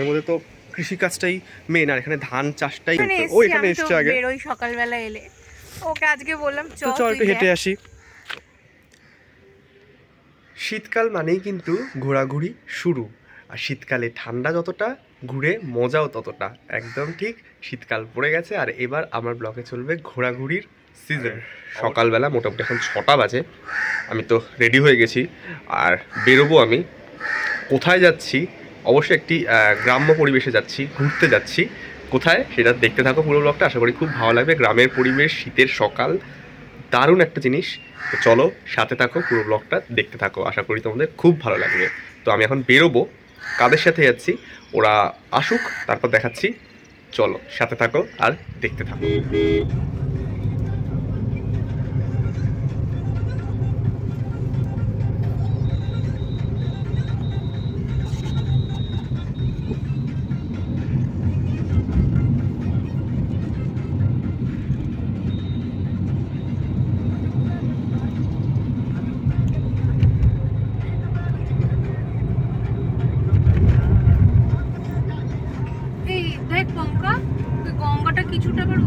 গ্রামের মধ্যে তো কৃষিকাজটাই মেন আর এখানে ধান চাষটাই ও এখানে এসছে আগে। বেরোই সকালবেলা এলে। ওকে আজকে বললাম চ তো চল একটু হেঁটে আসি। শীতকাল মানেই কিন্তু ঘোরাঘুরি শুরু আর শীতকালে ঠান্ডা যতটা ঘুরে মজাও ততটা। একদম ঠিক শীতকাল পড়ে গেছে আর এবার আমার ব্লকে চলবে ঘোরাঘুরির সিজন সকালবেলা মোটামুটি এখন ছটা বাজে আমি তো রেডি হয়ে গেছি আর বেরোবো আমি। কোথায় যাচ্ছি? অবশ্যই একটি গ্রাম্য পরিবেশে যাচ্ছি, ঘুরতে যাচ্ছি। কোথায়? সেটা দেখতে থাকো পুরো ব্লগটা আশা করি খুব ভালো লাগবে। গ্রামের পরিবেশ, শীতের সকাল, দারুণ একটা জিনিস। তো চলো, সাথে থাকো পুরো ব্লগটা দেখতে থাকো। আশা করি তোমাদের খুব ভালো লাগবে। তো আমি এখন বেরোবো। কাদের সাথে যাচ্ছি? ওরা আসুক, তারপর দেখাচ্ছি। চলো, সাথে থাকো আর দেখতে থাকো। কিছুটা আবার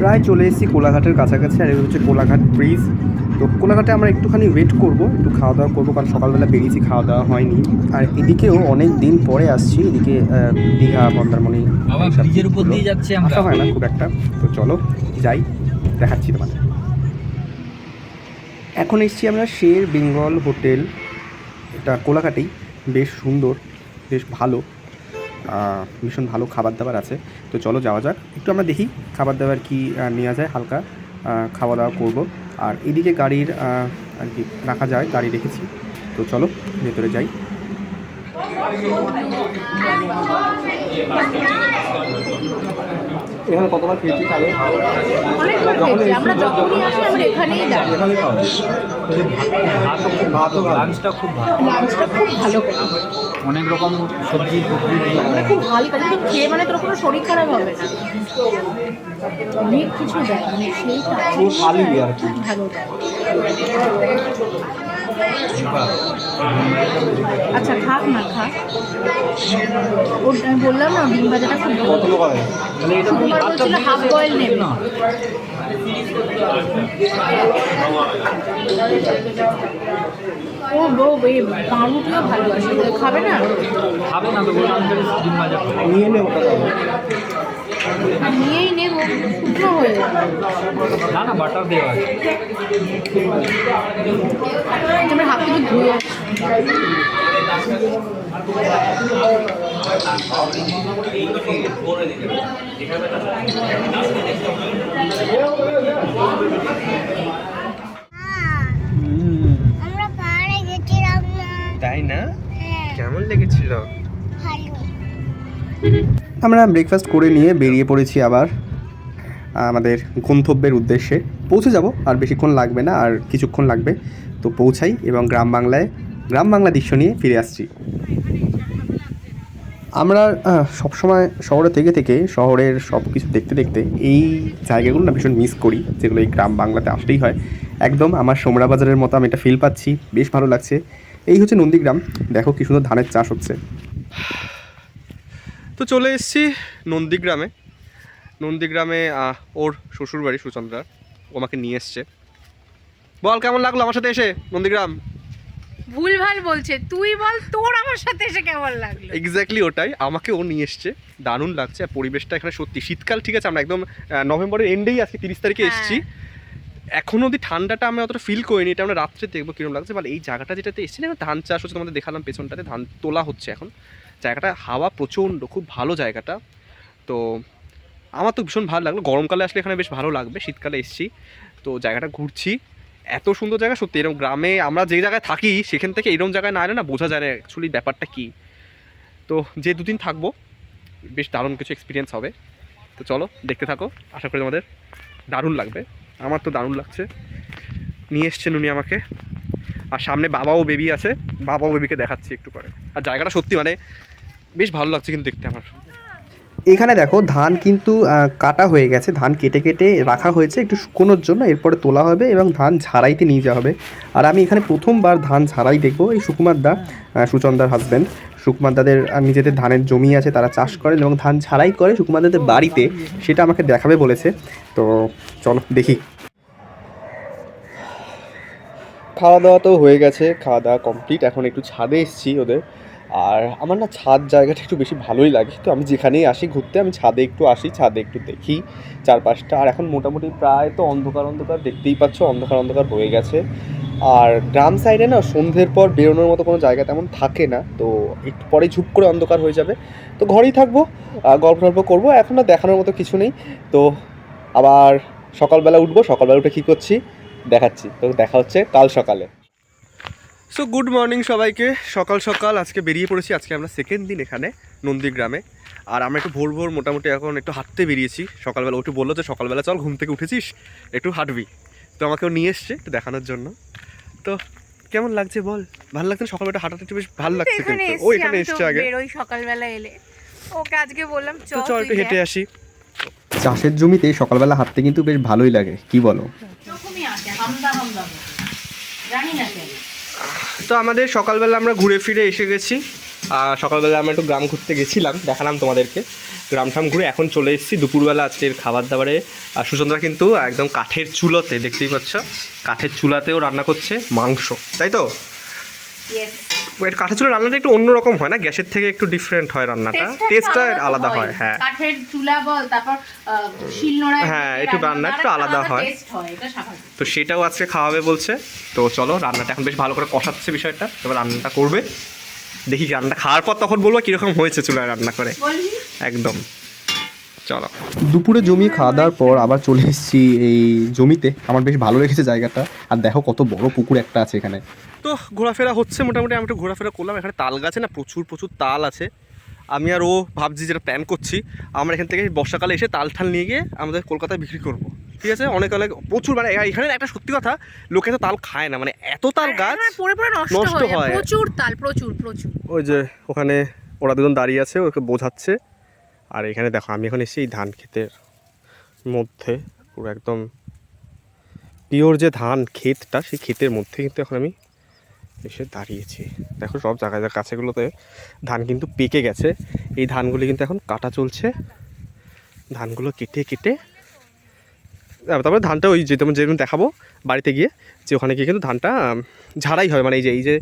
প্রায় চলে এসেছি কোলাঘাটের কাছাকাছি আর এটা হচ্ছে কোলাঘাট ব্রিজ তো কোলাঘাটে আমরা একটুখানি ওয়েট করব একটু খাওয়া দাওয়া করব কারণ সকালবেলা বেরিয়েছি খাওয়া দাওয়া হয়নি। আর এদিকেও অনেক দিন পরে আসছি এদিকে দীঘা মন্দারমণি ব্রিজের উপর দিয়ে যাচ্ছি আমরা। আসা হয় না খুব একটা। তো চলো যাই দেখাচ্ছি তোমাদের। এখন এসছি আমরা শের বেঙ্গল হোটেল। এটা কোলাঘাটেই বেশ সুন্দর বেশ ভালো। ভীষণ ভালো খাবার দাবার আছে। তো চলো যাওয়া যাক। একটু আমরা দেখি খাবার দাবার কি নেওয়া যায় হালকা খাওয়া দাওয়া করব। আর এদিকে গাড়ির আর কি রাখা যায়, গাড়ি রেখেছি। তো চলো, ভেতরে যাই। এখানে কতবার খেয়েছি তাহলে অনেকবার খেয়েছি আমরা যখনই আসি আমরা এখানেই দাঁড়াই ভাতও খুব ভালো লাঞ্চটা খুব ভালো লাঞ্চটা খুব ভালো অনেক রকম সবজি টবজি মানে খুব হালকা কিন্তু খেয়ে মানে তোর কোনো শরীর খারাপ হবে না। অনেক কিছু দেয় মানে খালি আর কি। ভালো আচ্ছা খাক না খাক। আমি বললাম না ডিম ভাজাটা খুব সুকুমার বলছিল হাফ বয়েল নেবে। না। ও গো এই পাউরুটিও ভালো আছে খাবে না? খাবে না তো। নিয়ে নে ওটা তাহলে। আর নিয়েই নেব শুকনো হয়ে যাবে না না বাটার দেওয়া আছে। আমরা হাত থেকে ধুয়ে না। তাই না? হ্যাঁ কেমন লেগেছিল? ভালো। আমরা ব্রেকফাস্ট করে নিয়ে বেরিয়ে পড়েছি আবার, আমাদের গন্তব্যের উদ্দেশ্যে। পৌঁছে যাব, আর বেশিক্ষণ লাগবে না, আর কিছুক্ষণ লাগবে। তো পৌঁছাই এবং গ্রাম বাংলায়, গ্রাম বাংলা দৃশ্য নিয়ে ফিরে আসছি। আমরা সবসময় শহরে থেকে থেকে শহরের সব কিছু দেখতে দেখতে এই জায়গাগুলো না ভীষণ মিস করি, যেগুলো এই গ্রাম বাংলাতে আসতেই হয়। একদম আমার সোমরা বাজারের মতো আমি এটা ফিল পাচ্ছি, বেশ ভালো লাগছে। এই হচ্ছে নন্দীগ্রাম, দেখো কি সুন্দর ধানের চাষ হচ্ছে। তো চলে এসেছি নন্দীগ্রামে। নন্দীগ্রামে ওর শ্বশুরবাড়ি সুচন্দ্রা। ও আমাকে নিয়ে এসছে। বল কেমন লাগল আমার সাথে এসে নন্দীগ্রাম? ভুলভাল বলছে। তুই বল তোর আমার সাথে এসে কেমন লাগল? এক্স্যাক্টলি ওটাই। আমাকে ও নিয়ে এসছে। দারুণ লাগছে। আর পরিবেশটা এখানে সত্যি শীতকাল ঠিক আছে? আমরা একদম নভেম্বরের এন্ডেই আজকে তিরিশ তারিখে হ্যাঁ। এসেছি। এখনও অবধি ঠান্ডাটা আমি অতটা ফিল করিনি। এটা আমরা রাত্রে দেখব কীরকম লাগছে। মানে এই জায়গাটা যেটাতে এসেছি না ধান চাষ হচ্ছে তোমাদের দেখালাম পেছনটাতে ধান তোলা হচ্ছে এখন। জায়গাটা, হাওয়া প্রচণ্ড, খুব ভালো জায়গাটা। তো আমার তো ভীষণ ভালো লাগল। গরমকালে আসলে এখানে বেশ ভালো লাগবে, শীতকালে এসেছি। তো জায়গাটা ঘুরছি। এত সুন্দর জায়গা, সত্যি এরকম গ্রামে আমরা যে জায়গায় থাকি, সেখান থেকে এরকম জায়গায় না এলে না বোঝা যায় না অ্যাকচুয়ালি ব্যাপারটা কী। তো যে দুদিন থাকব, বেশ দারুণ কিছু এক্সপিরিয়েন্স হবে। তো চলো, দেখতে থাকো। আশা করি তোমাদের দারুণ লাগবে। আমার তো দারুণ লাগছে। নিয়ে এসছেন উনি আমাকে। আর সামনে বাবাও বেবি আছে। বাবা বাবাও বেবিকে দেখাচ্ছি একটু পরে। আর জায়গাটা সত্যি মানে বেশ ভালো লাগছে কিন্তু দেখতে আমার। এখানে দেখো, ধান কিন্তু কাটা হয়ে গেছে। ধান কেটে কেটে রাখা হয়েছে একটু শুকোনোর জন্য। এরপরে তোলা হবে এবং ধান ঝাড়াইতে নিয়ে যাওয়া হবে। আর আমি এখানে প্রথমবার ধান ঝাড়াই দেখব। এই সুকুমার দা সুচন্দার হাজব্যান্ড সুকুমারদাদের আর নিজেদের ধানের জমি আছে, তারা চাষ করেন এবং ধান ছাড়াই করে সুকুমারদাদের বাড়িতে। সেটা আমাকে দেখাবে বলেছে। তো চলো, দেখি। খাওয়া দাওয়া তো হয়ে গেছে খাওয়া দাওয়া কমপ্লিট এখন একটু ছাদে এসেছি ওদের। আর আমার না ছাদ জায়গাটা একটু বেশি ভালোই লাগে, তো আমি যেখানেই আসি ঘুরতে আমি ছাদে একটু আসি, ছাদে একটু দেখি চারপাশটা। আর এখন মোটামুটি প্রায় তো অন্ধকার অন্ধকার দেখতেই পাচ্ছ, অন্ধকার অন্ধকার হয়ে গেছে। আর গ্রাম সাইডে না সন্ধ্যের পর বেরোনোর মতো কোনো জায়গা তেমন থাকে না, তো একটু পরে ঝুপ করে অন্ধকার হয়ে যাবে। তো ঘরেই থাকব গল্প টল্প করব, এখন আর দেখানোর মতো কিছু নেই। তো আবার সকালবেলা উঠবো, সকালবেলা উঠে কী করছি? দেখাচ্ছি। তো দেখা হচ্ছে কাল সকালে। সো গুড মর্নিং সবাইকে। সকাল সকাল আজকে বেরিয়ে পড়েছি। আজকে আমরা সেকেন্ড দিন এখানে নন্দীগ্রামে। আর আমরা একটু ভোর ভোর মোটামুটি এখন একটু হাঁটতে বেরিয়েছি। সকালবেলা একটু বলল যে সকালবেলা চল ঘুম থেকে উঠেছিস? একটু হাঁটবি। তো আমাকেও নিয়ে এসছে একটু দেখানোর জন্য। তো কেমন লাগছে বল? ভালো লাগছে না? সকালবেলা হাঁটাতে একটু বেশ ভালো লাগছে কিন্তু। ও এখানে এসছে আগে। ওই সকালবেলা এলে। ওকে আজকে বললাম চল চল একটু হেঁটে আসি। চাষের জমিতে সকালবেলা হাঁটতে কিন্তু বেশ ভালোই লাগে কি বলো? তো আমাদের সকালবেলা আমরা ঘুরে ফিরে এসে গেছি। আর সকালবেলা আমরা একটু গ্রাম ঘুরতে গেছিলাম, দেখালাম তোমাদেরকে। গ্রাম ঠাম ঘুরে এখন চলে এসেছি। দুপুরবেলা আজকের খাবার দাবারে আর সুচন্দ্রা কিন্তু একদম কাঠের চুলোতে, দেখতেই পাচ্ছ, কাঠের চুলাতেও রান্না করছে মাংস, তাই তো? এর কাঠের চুলা রান্নাটা একটু অন্যরকম হয় না? গ্যাসের থেকে একটু ডিফারেন্ট হয় রান্নাটা? টেস্টটা আলাদা হয়। হ্যাঁ কাঠের চুলা বল তারপর শিলনোড়ায় হ্যাঁ, একটু রান্না একটু আলাদা হয়। এটা তো সেটাও আজকে খাওয়াবে বলছে। তো চলো রান্নাটা এখন বেশ ভালো করে কষাচ্ছে বিষয়টা। এবার রান্নাটা করবে। দেখি রান্নাটা খাওয়ার পর তখন বলব কীরকম হয়েছে চুলায় রান্না করে। একদম। চলো। দুপুরে জমিয়ে খাওয়া দাওয়ার পর আবার চলে এসেছি এই জমিতে। আমার বেশ ভালো লেগেছে জায়গাটা। আর দেখো কত বড় পুকুর একটা আছে এখানে। তো ঘোরাফেরা হচ্ছে মোটামুটি আমি একটু ঘোরাফেরা করলাম। এখানে তাল গাছে না প্রচুর প্রচুর তাল আছে। আমি আর ও ভাবছি যেটা প্ল্যান করছি। আমরা এখান থেকে বর্ষাকালে এসে তাল ঠাল নিয়ে গিয়ে আমাদের কলকাতায় বিক্রি করব। ঠিক আছে? অনেক অনেক প্রচুর মানে এখানে একটা সত্যি কথা লোকে তো তাল খায় না। মানে এত তাল গাছ নষ্ট হয়ে হয়। প্রচুর তাল প্রচুর প্রচুর। ওই যে ওখানে ওরা দুজন দাঁড়িয়ে আছে ওকে বোঝাচ্ছে। আর এখানে দেখো, আমি এখন এসেছি ধান ক্ষেতের মধ্যে। পুরো একদম পিওর যে ধান ক্ষেতটা, সেই ক্ষেতের মধ্যে কিন্তু এখন আমি এসে দাঁড়িয়েছি। দেখো, সব জায়গায় জায়গায় কাছেগুলোতে ধান কিন্তু পেকে গেছে। এই ধানগুলি কিন্তু এখন কাটা চলছে। ধানগুলো কেটে কেটে তারপরে ধানটা ওই যে যেমন যেরকম দেখাবো বাড়িতে গিয়ে, যে ওখানে গিয়ে কিন্তু ধানটা ঝাড়াই হয়। মানে এই যে এই যে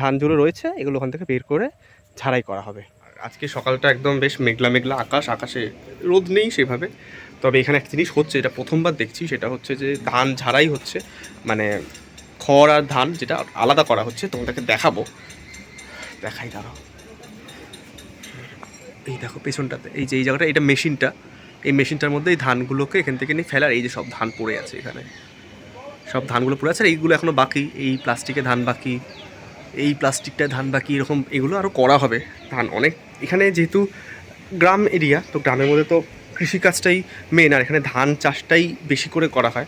ধানগুলো রয়েছে, এগুলো ওখান থেকে বের করে ঝাড়াই করা হবে। আজকে সকালটা একদম বেশ মেঘলা মেঘলা আকাশ, আকাশে রোদ নেই সেভাবে। তবে এখানে একটা জিনিস হচ্ছে এটা প্রথমবার দেখছি, সেটা হচ্ছে যে ধান ঝাড়াই হচ্ছে। মানে খড় আর ধান যেটা আলাদা করা হচ্ছে, তোমাদেরকে দেখাবো। দেখাই, দাঁড়াও। এই দেখো পেছনটাতে, এই যে, এই জায়গাটা, এটা মেশিনটা। এই মেশিনটার মধ্যে এই ধানগুলোকে এখান থেকে নিয়ে ফেলার, এই যে সব ধান পড়ে আছে এখানে। সব ধানগুলো পড়ে আছে, আর এইগুলো এখনও বাকি। এই প্লাস্টিকে ধান বাকি, এই প্লাস্টিকটা ধান বাকি, এরকম এগুলো আরও করা হবে। ধান অনেক এখানে যেহেতু গ্রাম এরিয়া, তো গ্রামের মধ্যে তো কৃষিকাজটাই মেন আর এখানে ধান চাষটাই বেশি করে করা হয়।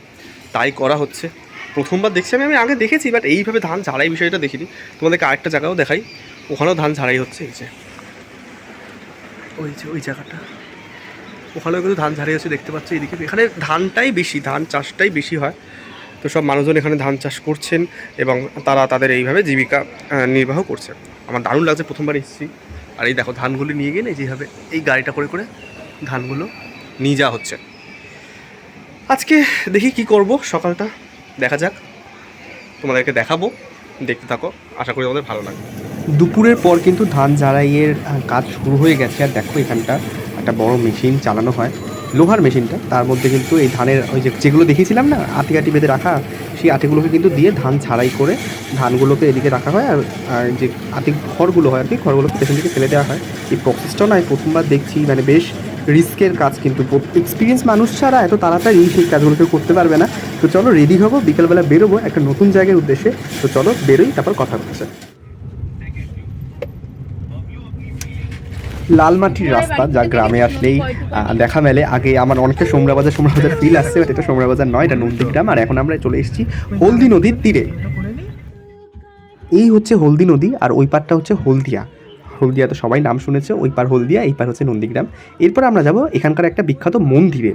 তাই করা হচ্ছে। প্রথমবার দেখছি আমি আমি আগে দেখেছি বাট এইভাবে ধান ঝাড়াই বিষয়টা দেখিনি। তোমাদেরকে আরেকটা জায়গাও দেখাই। ওখানেও ধান ঝাড়াই হচ্ছে, এই যে। ওই যে, ওই জায়গাটা। ওখানেও কিন্তু ধান ঝাড়াই হচ্ছে, দেখতে পাচ্ছি এদিকে এখানে ধানটাই বেশি, ধান চাষটাই বেশি হয়। তো সব মানুষজন এখানে ধান চাষ করছেন এবং তারা তাদের এইভাবে জীবিকা নির্বাহ করছে। আমার দারুণ লাগছে, প্রথমবার এসেছি। আর এই দেখো ধানগুলি নিয়ে গেলে যেভাবে এই গাড়িটা করে করে ধানগুলো নিয়ে যাওয়া হচ্ছে। আজকে দেখি কি করব সকালটা, দেখা যাক, তোমাদেরকে দেখাবো, দেখতে থাকো, আশা করি তোমাদের ভালো লাগে দুপুরের পর কিন্তু ধান ঝাড়াইয়ের কাজ শুরু হয়ে গেছে। আর দেখো এখানটা একটা বড় মেশিন চালানো হয়। লোহার মেশিনটা, তার মধ্যে কিন্তু এই ধানের ওই যে যেগুলো দেখিয়েছিলাম না আটি আটি বেঁধে রাখা, সেই আটিগুলোকে কিন্তু দিয়ে ধান ছাড়াই করে ধানগুলোকে এদিকে রাখা হয় আর যে আটি খড়গুলো হয় আর কি, খড়গুলোকে পেছন দিকে ফেলে দেওয়া হয়। এই প্রসেসটাও না প্রথমবার দেখছি মানে বেশ রিস্কের কাজ কিন্তু এক্সপিরিয়েন্স মানুষ ছাড়া এত তাড়াতাড়ি সেই কাজগুলোকে করতে পারবে না। তো চলো রেডি হব, বিকেলবেলা বেরোবো একটা নতুন জায়গার উদ্দেশ্যে। তো চলো বেরোই, তারপর কথা হচ্ছে। লালমাটির রাস্তা যা গ্রামে আসলেই দেখা মেলে। আগে আমার অনেকটা সোমরা বাজার সোমরা বাজার ফিল আসছে বাট এটা সোমরা বাজার নয় এটা নন্দীগ্রাম আর এখন আমরা চলে এসেছি হলদি নদীর তীরে। এই হচ্ছে হলদি নদী আর ওই পারটা হচ্ছে হলদিয়া। হলদিয়া তো সবাই নাম শুনেছে ওই পার হলদিয়া এই পার হচ্ছে নন্দীগ্রাম। এরপর আমরা যাব এখানকার একটা বিখ্যাত মন্দিরে।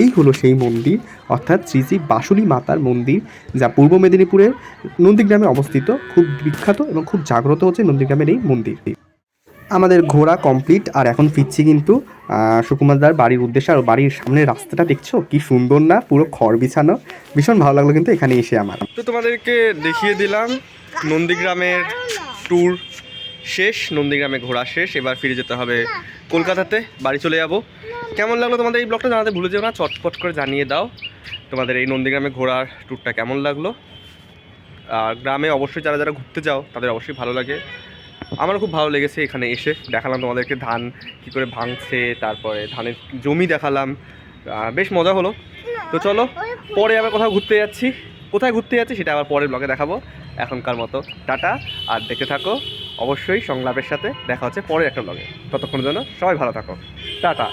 এই হলো সেই মন্দির অর্থাৎ শ্রী শ্রী বাসুলি মাতার মন্দির যা পূর্ব মেদিনীপুরের নন্দীগ্রামে অবস্থিত। খুব বিখ্যাত এবং খুব জাগ্রত হচ্ছে নন্দীগ্রামের এই মন্দির আমাদের ঘোরা কমপ্লিট আর এখন ফিরছি কিন্তু সুকুমারদার বাড়ির উদ্দেশ্যে, আর বাড়ির সামনে রাস্তাটা দেখছ? কি সুন্দর না, পুরো খড় বিছানো। ভীষণ ভালো লাগল কিন্তু এখানে এসে আমার। তো তোমাদেরকে দেখিয়ে দিলাম, নন্দীগ্রামের ট্যুর শেষ, নন্দীগ্রামে ঘোরা শেষ। এবার ফিরে যেতে হবে কলকাতাতে, বাড়ি চলে যাব। কেমন লাগল তোমাদের এই ব্লগটা জানাতে ভুলে যেও না, চটপট করে জানিয়ে দাও তোমাদের এই নন্দীগ্রামে ঘোরার ট্যুরটা কেমন লাগল। আর গ্রামে অবশ্যই যারা যারা ঘুরতে যাও, তাদের অবশ্যই ভালো লাগে। আমারও খুব ভালো লেগেছে এখানে এসে। দেখালাম তোমাদেরকে ধান কি করে ভাঙছে, তারপরে ধানের জমি দেখালাম। বেশ মজা হলো। তো চলো, পরে আবার কোথাও ঘুরতে যাচ্ছি। কোথায় ঘুরতে যাচ্ছি সেটা আবার পরের ব্লগে দেখাবো। এখনকার মতো টাটা, আর দেখে থাকো। অবশ্যই সংলাপের সাথে দেখা হচ্ছে পরের একটা ব্লগে ততক্ষণের জন্য সবাই ভালো থাকো। টাটা।